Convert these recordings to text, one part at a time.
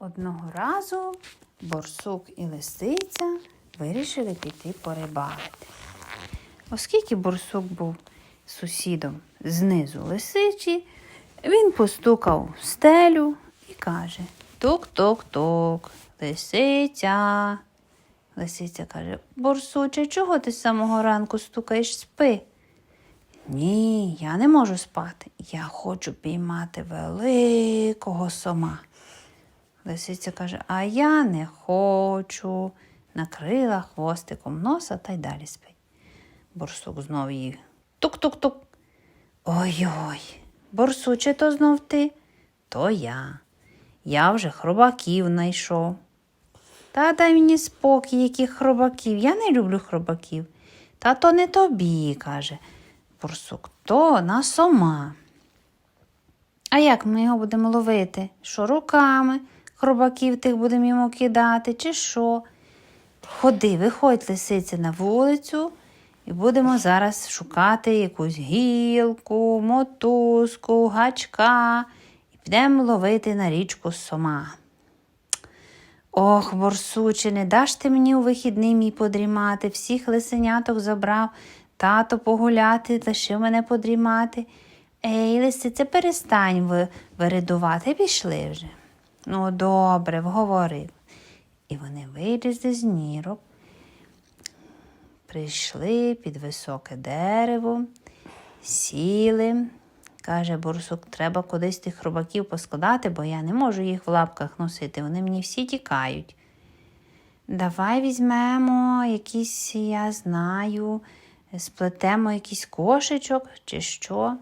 Одного разу борсук і лисиця вирішили піти порибалити. Оскільки борсук був сусідом знизу лисичі, він постукав в стелю і каже: Тук-тук-тук, лисиця. Лисиця каже, борсуче, чого ти з самого ранку стукаєш спи? Ні, я не можу спати. Я хочу піймати великого сома. Лисиця каже, а я не хочу. Накрила хвостиком носа та й далі спить. Борсук знов її тук-тук-тук. Ой-ой, борсуче, то знов ти? То я. Я вже хробаків знайшов. Та дай мені спокій, яких хробаків. Я не люблю хробаків. Та то не тобі, каже борсук, то на сома. А як ми його будемо ловити? Що руками хробаків тих будемо йому кидати, чи що? Ходи, виходь, лисиця, на вулицю, і будемо зараз шукати якусь гілку, мотузку, гачка і підемо ловити на річку сома. Ох, борсуче, не даш ти мені у вихідний мій подрімати, всіх лисеняток забрав, тато погуляти, лишив мене подрімати. Ей, лисице, перестань ви- виридувати, пішли вже. Ну, добре, вговорив. І вони вилізли з нірок, прийшли під високе дерево, сіли. Каже борсук, треба кудись тих хробаків поскладати, бо я не можу їх в лапках носити. Вони мені всі тікають. Давай візьмемо якийсь, я знаю, сплетемо якийсь кошечок чи що.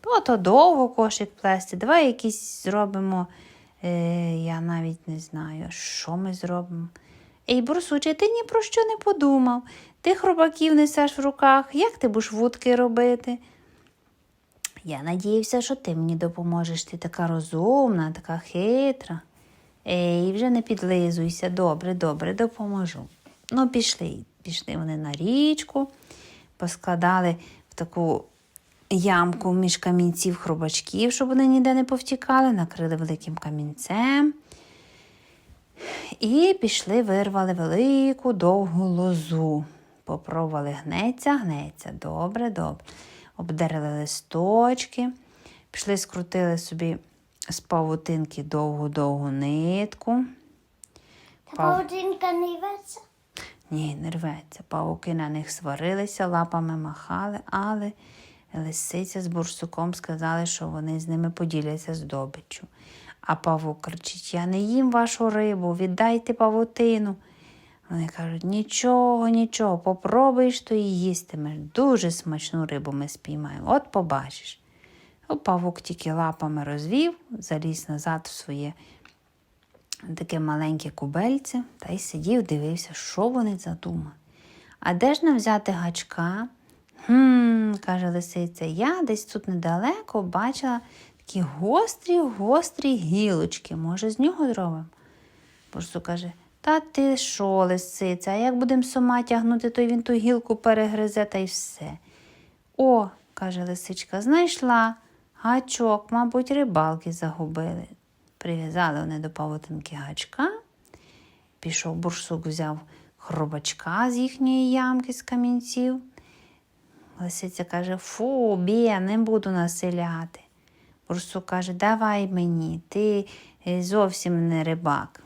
То то довго кошик плести. Давай якийсь зробимо, я навіть не знаю, що ми зробимо. Ей, борсуче, ти ні про що не подумав. Ти хробаків несеш в руках, як ти будеш вудки робити? Я надіявся, що ти мені допоможеш. Ти така розумна, така хитра. Ей, вже не підлизуйся, добре, добре, допоможу. Ну, пішли. Пішли вони на річку, поскладали в таку ямку між камінців хробачків, щоб вони ніде не повтікали, накрили великим камінцем. І пішли, вирвали велику довгу лозу. Попробували гнеться, гнеться. Добре, добре. Обдерли листочки, пішли, скрутили собі з павутинки довгу-довгу нитку. Та Пав- павутинка не рветься? Ні, не рветься. Павуки на них сварилися, лапами махали, але лисиця з бурсуком сказали, що вони з ними поділяться здобиччю. А павук кричить: Я не їм вашу рибу, віддайте павутину. Вони кажуть, нічого, нічого, попробуєш, то і їстимеш. Дуже смачну рибу ми спіймаємо. От побачиш. О, павук тільки лапами розвів, заліз назад в своє таке маленьке кубельце та й сидів, дивився, що вони задумали. А де ж нам взяти гачка? Хм, каже лисиця, я десь тут недалеко бачила такі гострі, гострі гілочки. Може, з нього зробимо? Борсук каже, та ти що, лисиця, а як будемо сома тягнути, то він ту гілку перегризе та й все. О, каже лисичка, знайшла гачок, мабуть, рибалки загубили. Прив'язали вони до павутинки гачка. Пішов бурсук, взяв хробачка з їхньої ямки з камінців. Лисиця каже, фу, бє, не буду населяти. Бурсук каже, давай мені, ти е, зовсім не рибак.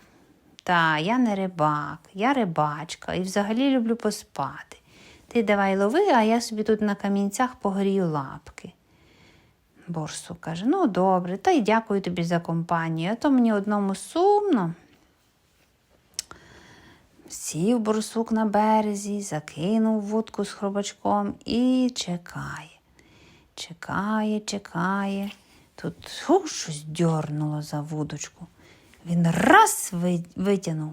Та, я не рибак, я рибачка і взагалі люблю поспати. Ти давай лови, а я собі тут на камінцях погрію лапки. Борсук каже, ну добре, та й дякую тобі за компанію, а то мені одному сумно. Сів борсук на березі, закинув вудку з хробачком і чекає. Чекає, чекає. Тут фу, щось дьорнуло за вудочку. Він раз витягнув.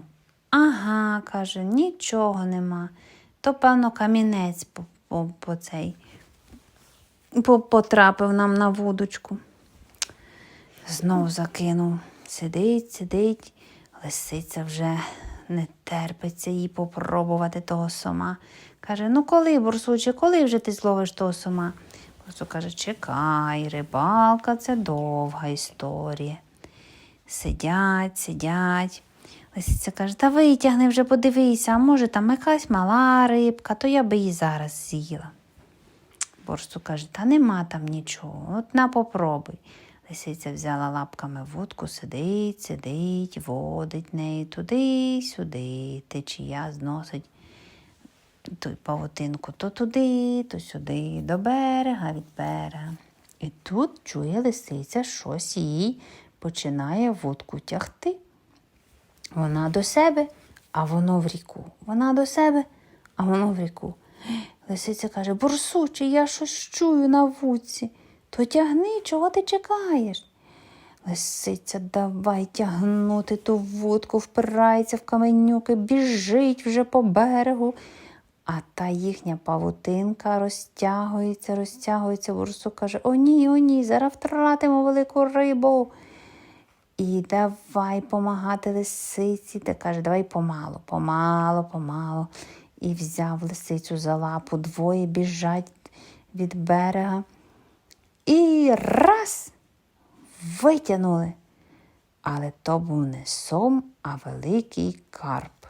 Ага, каже, нічого нема. То, певно, камінець по, по, по цей по- потрапив нам на вудочку. Знов закинув. Сидить, сидить. Лисиця вже не терпиться їй попробувати того сома. Каже: ну коли, борсуче, коли вже ти зловиш того сома? Борсук каже, чекай, рибалка це довга історія. Сидять, сидять. Лисиця каже, та витягни вже подивися, а може там якась мала рибка, то я би її зараз з'їла. Борсук каже, та нема там нічого, от на попробуй. Лисиця взяла лапками вудку, сидить, сидить, водить нею туди-сюди, течія зносить ту павутинку то туди, то сюди, до берега від берега. І тут чує лисиця, щось їй починає вудку тягти. Вона до себе, а воно в ріку. Вона до себе, а воно в ріку. Лисиця каже: Борсуче, я щось чую на вудці. То тягни, чого ти чекаєш? Лисиця, давай тягнути ту вудку, впирається в каменюки, біжить вже по берегу. А та їхня павутинка розтягується, розтягується. Борсук каже: О, ні, о, ні, зараз втратимо велику рибу. І давай помагати лисиці. Та каже, давай помалу, помалу, помалу. І взяв лисицю за лапу, двоє біжать від берега. І раз витягнули. Але то був не сом, а великий карп.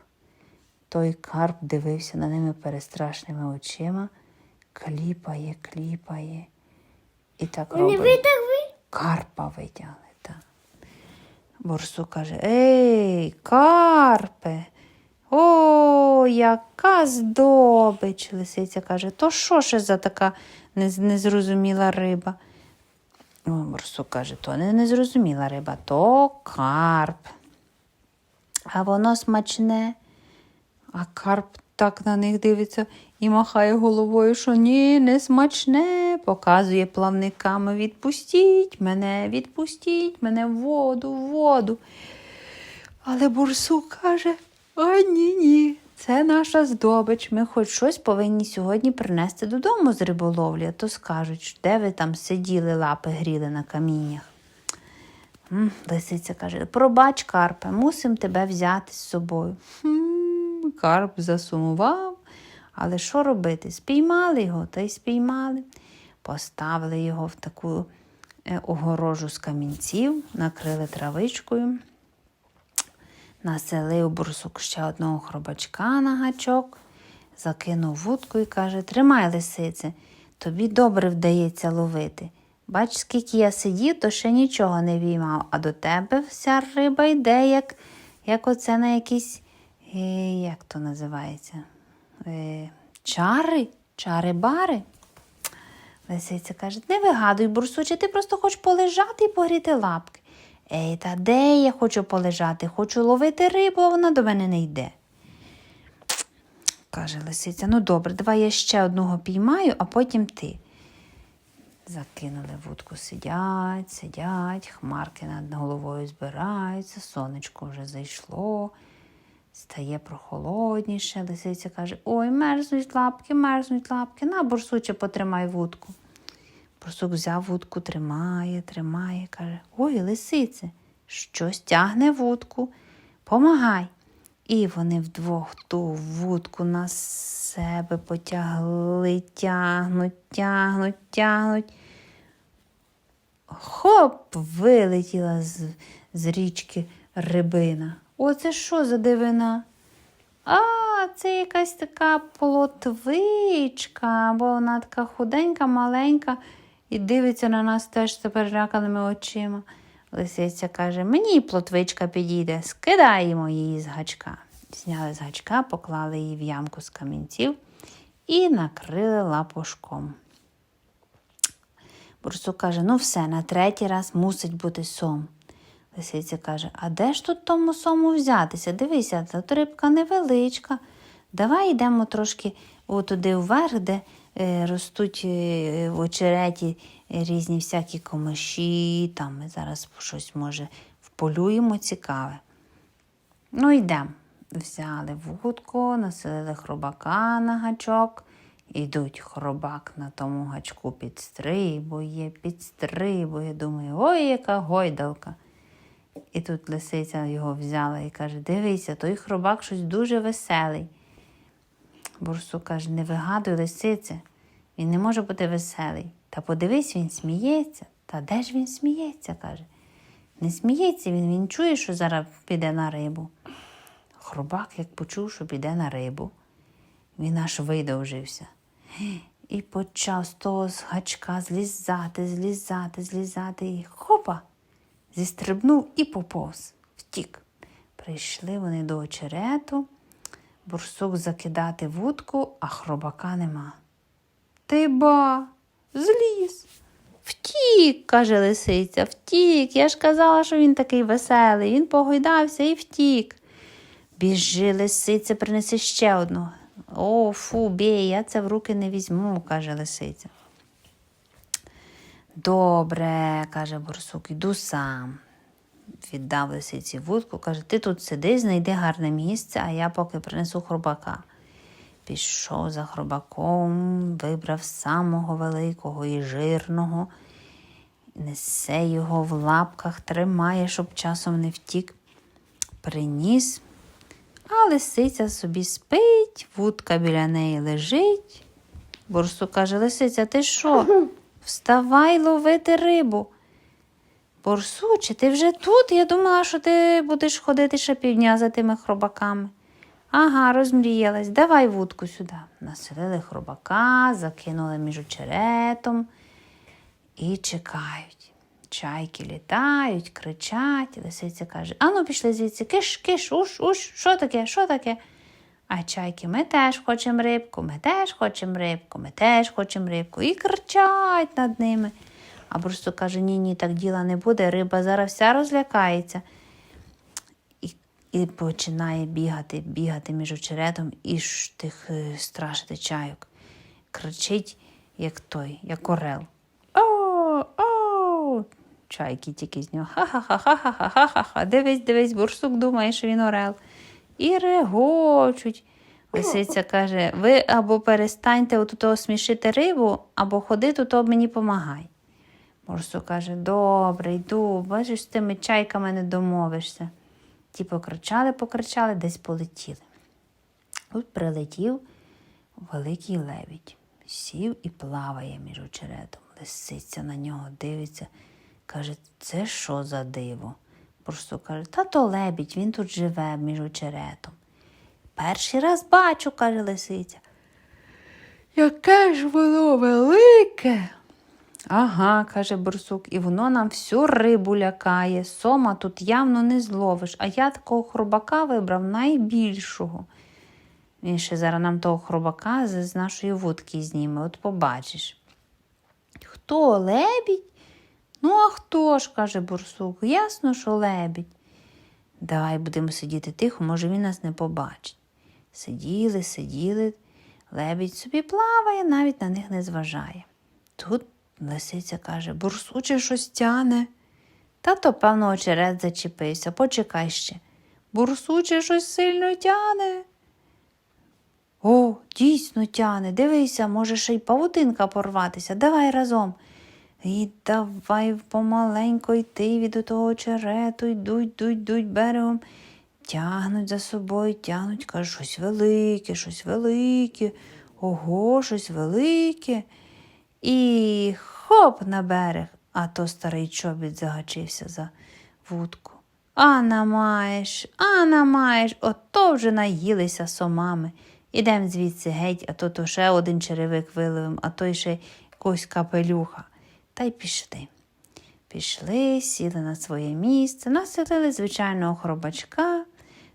Той карп дивився на ними перестрашними очима, кліпає, кліпає. І так робить. витягли. Карпа витягли. Так. Борсук каже: Ей, карпе, о, яка здобич. Лисиця каже, то що ще за така незрозуміла риба? Борсук каже, то не незрозуміла риба, то карп. А воно смачне. А карп так на них дивиться і махає головою, що ні, не смачне. Показує плавниками відпустіть мене, відпустіть мене в воду, в воду. Але бурсук каже: а ні, ні, це наша здобич. Ми хоч щось повинні сьогодні принести додому з риболовлі, а то скажуть, де ви там сиділи, лапи гріли на каміннях. М, Лисиця каже: пробач, Карпе, мусим тебе взяти з собою. Хм, Карп засумував, але що робити? Спіймали його, та й спіймали. Поставили його в таку е, огорожу з камінців, накрили травичкою, населив бурсук ще одного хробачка на гачок, закинув вудку і каже: Тримай, лисице, тобі добре вдається ловити. Бач, скільки я сидів, то ще нічого не віймав, а до тебе вся риба йде, як, як оце на якісь, е, як то називається? Е, чари, чари-бари. Лисиця каже, не вигадуй, бурсуче, ти просто хочеш полежати і погріти лапки. Ей, та де я хочу полежати? Хочу ловити рибу, а вона до мене не йде. Каже лисиця, ну добре, давай я ще одного піймаю, а потім ти. Закинули вудку, сидять, сидять, хмарки над головою збираються, сонечко вже зайшло, стає прохолодніше. Лисиця каже: Ой, мерзнуть лапки, мерзнуть лапки, на, борсуче, потримай вудку. Борсук взяв вудку, тримає, тримає, каже: Ой, лисице, щось тягне вудку, помагай. І вони вдвох ту вудку на себе потягли, тягнуть, тягнуть, тягнуть. Хоп, вилетіла з, з річки рибина. Оце що за дивина? А, це якась така плотвичка, бо вона така худенька, маленька і дивиться на нас теж з переляканими очима. Лисиця каже: мені плотвичка підійде, скидаємо її з гачка. Зняли з гачка, поклали її в ямку з камінців і накрили лапушком. Бурсук каже: ну все, на третій раз мусить бути сом. Лисиця каже: А де ж тут тому сому взятися? Дивися, тут рибка невеличка. Давай йдемо трошки туди вверх, де ростуть е, в очереті різні всякі комиші. Там ми зараз щось, може, вполюємо цікаве. Ну, йдемо. Взяли вудку, населили хробака на гачок. Ідуть хробак на тому гачку підстрибує, підстрибує. Думає, ой, яка гойдалка. І тут лисиця його взяла і каже: Дивися, той хробак щось дуже веселий. Бурсук каже, не вигадуй лисице, він не може бути веселий. Та подивись, він сміється. Та де ж він сміється? каже. Не сміється він, він чує, що зараз піде на рибу. Хробак, як почув, що піде на рибу, він аж видовжився. І почав з того з гачка злізати, злізати, злізати і хопа! Зістрибнув і поповз, втік. Прийшли вони до очерету, бурсук закидати вудку, а хробака нема. Ти ба, зліз. Втік, каже лисиця, втік. Я ж казала, що він такий веселий. Він погойдався і втік. Біжи, лисиця, принеси ще одну. О, фу, бій, я це в руки не візьму, каже лисиця. Добре, каже борсук, іду сам. Віддав лисиці вудку, каже, ти тут сиди, знайди гарне місце, а я поки принесу хробака. Пішов за хробаком, вибрав самого великого і жирного, несе його в лапках, тримає, щоб часом не втік. Приніс, а лисиця собі спить, вудка біля неї лежить. Борсук каже, лисиця, ти що? Вставай ловити рибу. Борсуче, ти вже тут? Я думала, що ти будеш ходити ще півдня за тими хробаками. Ага, розмріялась. Давай вудку сюди. Населили хробака, закинули між очеретом і чекають. Чайки літають, кричать. Лисиця каже: Ану, пішли звідси, киш, киш, уш, уш, що таке, що таке? А чайки, ми теж хочемо рибку, ми теж хочемо рибку, ми теж хочемо рибку. І кричать над ними. А просто каже: ні, ні, так діла не буде, риба зараз вся розлякається. І, і починає бігати, бігати між очеретом і тих е, страшити чайок. Кричить, як той, як орел. О, о! Чайки тільки з нього. Ха-ха-ха-ха-ха-ха-ха-ха. Дивись, дивись, бурсук думає, що він орел. І регочуть. Лисиця каже: ви або перестаньте отут смішити рибу, або ходи тут мені помагай. Борсук каже, добре, йду, бачиш, з тими чайками не домовишся. Ті покричали, покричали, десь полетіли. Тут прилетів великий лебідь, сів і плаває між очеретом. Лисиця на нього дивиться, каже, це що за диво? Борсук каже, та то лебідь, він тут живе між очеретом. Перший раз бачу, каже лисиця. Яке ж воно велике. Ага, каже борсук, і воно нам всю рибу лякає. Сома тут явно не зловиш, а я такого хробака вибрав найбільшого. Він ще зараз нам того хробака з нашої вудки зніме, от побачиш. Хто лебідь? Ну, а хто ж, каже борсук, ясно, що лебідь. Давай будемо сидіти тихо, може він нас не побачить. Сиділи, сиділи, лебідь собі плаває, навіть на них не зважає. Тут лисиця каже, бурсуче щось тяне. Та то, певно, очерет зачепився, почекай ще. Бурсуче щось сильно тяне. О, дійсно тяне, дивися, може ще й павутинка порватися. Давай разом. І давай помаленько йти від того очерету, йдуть, йдуть, йдуть берегом. Тягнуть за собою, тягнуть, кажуть, щось велике, щось велике, ого, щось велике. І хоп на берег, а то старий чобіт загачився за вудку. Ана маєш, ана маєш, ото вже наїлися сомами. Ідем звідси геть, а то то ще один черевик виловим, а то ще якогось капелюха. Та й пішли. Пішли, сіли на своє місце, населили звичайного хробачка.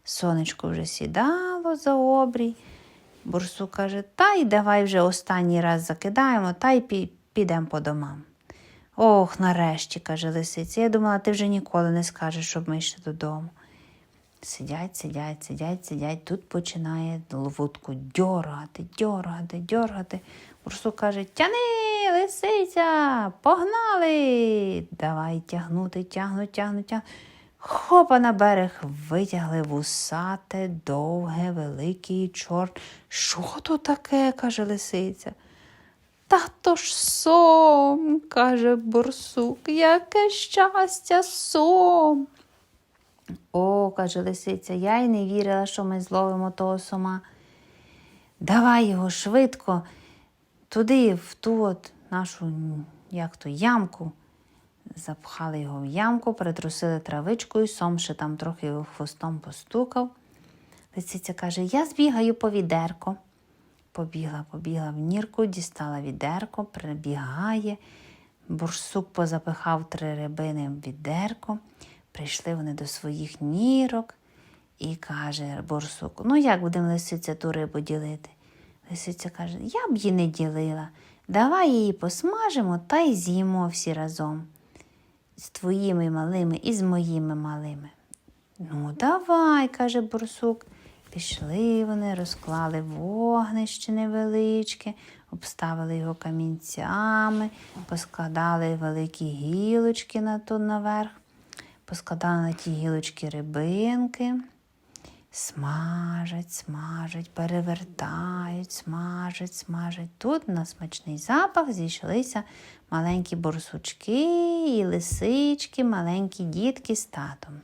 Сонечко вже сідало за обрій. Бурсук каже, та й давай вже останній раз закидаємо, та й підемо по домам. Ох, нарешті, каже лисиця. Я думала, ти вже ніколи не скажеш, щоб ми йшли додому. Сидять, сидять, сидять, сидять. Тут починає вудку дьоргати, дьоргати, дьоргати. Бурсук каже: Тяни, лисиця, погнали. Давай тягнути, тягнуть, тягнуть, тягнуть. Хопа на берег витягли вусате, довге, велике і чорт. Що то таке? каже лисиця. Та то ж сом, каже борсук, яке щастя сом. О, каже лисиця, я й не вірила, що ми зловимо того сома. Давай його швидко туди, в ту от нашу як то, ямку, запхали його в ямку, притрусили травичкою, сом ще там трохи хвостом постукав. Лисиця каже: Я збігаю по відерко. Побігла, побігла в нірку, дістала відерко, прибігає. Бурсук позапихав три рибини в відерко. Прийшли вони до своїх нірок і каже Бурсук: Ну як будемо лисиця ту рибу ділити? Лисиця каже: Я б її не ділила. Давай її посмажимо та й з'їмо всі разом. З твоїми малими і з моїми малими. Ну, давай, каже Бурсук. Пішли вони, розклали вогнище невеличке, обставили його камінцями, поскладали великі гілочки на ту наверх, поскладали на ті гілочки рибинки. Смажать, смажать, перевертають, смажать, смажать. Тут на смачний запах зійшлися маленькі борсучки і лисички, маленькі дітки з татом.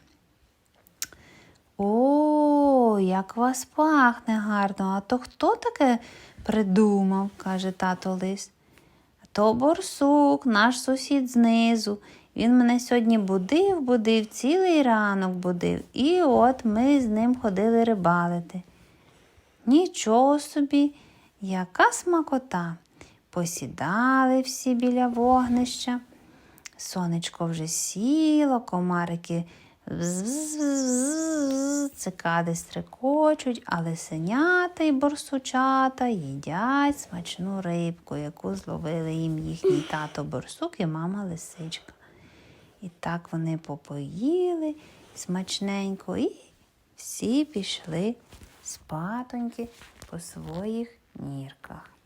О, як вас пахне гарно. А то хто таке придумав, каже тато лис. То борсук, наш сусід знизу. Він мене сьогодні будив, будив, цілий ранок будив. І от ми з ним ходили рибалити. Нічого собі, яка смакота. Посідали всі біля вогнища. Сонечко вже сіло, комарики цикади стрекочуть, а лисенята й борсучата їдять смачну рибку, яку зловили їм їхній тато борсук і мама лисичка. І так вони попоїли смачненько, і всі пішли спатоньки по своїх нірках.